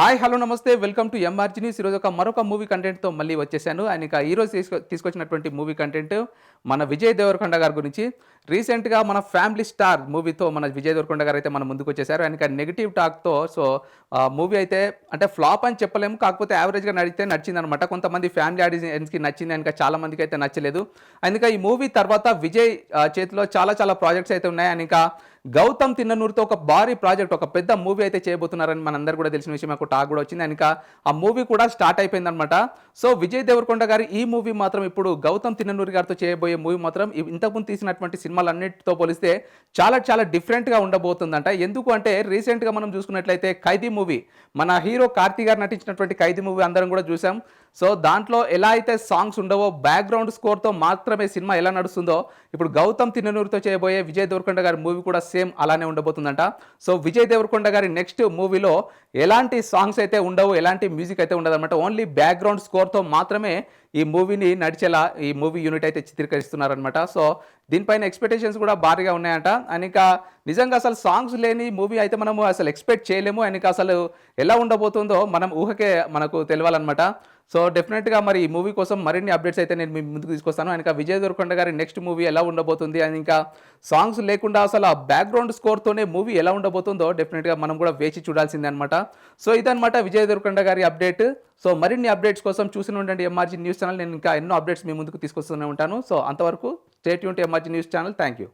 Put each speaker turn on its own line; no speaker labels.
Hi hello నమస్తే. Welcome to MRG news ఈరోజు ఒక మరొక మూవీ కంటెంట్తో మళ్ళీ వచ్చేసాను. అండ్ ఇంకా ఈరోజు తీసుకొచ్చినటువంటి మూవీ కంటెంట్ మన విజయ్ దేవరకొండ గారి గురించి. రీసెంట్గా మన ఫ్యామిలీ స్టార్ మూవీతో మన విజయ్ దొరకొండ గారు అయితే మన ముందుకు వచ్చేసారు. ఆయనకి నెగిటివ్ టాక్తో సో మూవీ అయితే అంటే ఫ్లాప్ అని చెప్పలేము. కాకపోతే యావరేజ్గా నడితే నచ్చింది అనమాట కొంతమంది ఫ్యామిలీ ఆడియన్స్కి నచ్చింది ఇంకా చాలా మందికి అయితే నచ్చలేదు. అందుకే ఈ మూవీ తర్వాత విజయ్ చేతిలో చాలా చాలా ప్రాజెక్ట్స్ అయితే ఉన్నాయి. అండ్ ఇంకా గౌతమ్ తిన్ననూరుతో ఒక భారీ ప్రాజెక్ట్ ఒక పెద్ద మూవీ అయితే చేయబోతున్నారని మనందరూ కూడా తెలిసిన విషయం నాకు టాక్ కూడా వచ్చింది. ఇంకా ఆ మూవీ కూడా స్టార్ట్ అయిపోయింది అనమాట సో విజయ్ దేవరకొండ గారి ఈ మూవీ మాత్రం ఇప్పుడు గౌతమ్ తిన్ననూరి గారితో చేయబోయే మూవీ మాత్రం ఇంతకుముందు తీసినటువంటి సినిమాలన్నిటితో పోలిస్తే చాలా చాలా డిఫరెంట్గా ఉండబోతుందంట. ఎందుకు అంటే రీసెంట్గా మనం చూసుకున్నట్లయితే ఖైదీ మూవీ మన హీరో కార్తీ గారు నటించినటువంటి ఖైదీ మూవీ అందరం కూడా చూసాం. సో దాంట్లో ఎలా అయితే సాంగ్స్ ఉండవో బ్యాక్గ్రౌండ్ స్కోర్తో మాత్రమే సినిమా ఎలా నడుస్తుందో ఇప్పుడు గౌతమ్ తిన్ననూరుతో చేయబోయే విజయ్ దేవరకొండ గారి మూవీ కూడా సేమ్ అలానే ఉండబోతుందంట. సో విజయ్ దేవరకొండ గారి నెక్స్ట్ మూవీలో ఎలాంటి సాంగ్స్ అయితే ఉండవు ఎలాంటి మ్యూజిక్ అయితే ఉండదు అనమాట ఓన్లీ బ్యాక్గ్రౌండ్ స్కోర్తో మాత్రమే ఈ మూవీని నడిచేలా ఈ మూవీ యూనిట్ అయితే చిత్రీకరిస్తున్నారనమాట సో దీనిపైన ఎక్స్పెక్టేషన్స్ కూడా భారీగా ఉన్నాయంట. అండ్ ఇంకా నిజంగా అసలు సాంగ్స్ లేని మూవీ అయితే మనము అసలు ఎక్స్పెక్ట్ చేయలేము. అండ్ ఇంకా అసలు ఎలా ఉండబోతుందో మనం ఊహకే మనకు తెలియాలన్నమాట సో డెఫినెట్గా మరి ఈ మూవీ కోసం మరిన్ని అప్డేట్స్ అయితే నేను మీ ముందుకు తీసుకొస్తాను. అండ్ ఇంకా విజయ్ దొరకొండ గారి నెక్స్ట్ మూవీ ఎలా ఉండబోతుంది? అండ్ ఇంకా సాంగ్స్ లేకుండా అసలు ఆ బ్యాక్గ్రౌండ్ స్కోర్తోనే మూవీ ఎలా ఉండబోతుందో డెఫినెట్గా మనం కూడా వేచి చూడాల్సిందే అనమాట సో ఇదనమాట విజయ్ దొరకొండ గారి అప్డేట్ సో మరిన్ని అప్డేట్స్ కోసం చూసిన ఉండండి ఎంఆర్జీ న్యూస్ ఛానల్ నేను ఇంకా ఎన్నో అప్డేట్స్ మీ ముందుకు తీసుకొస్తూనే ఉంటాను. సో అంతవరకు stay Yoon MRG news channel thank you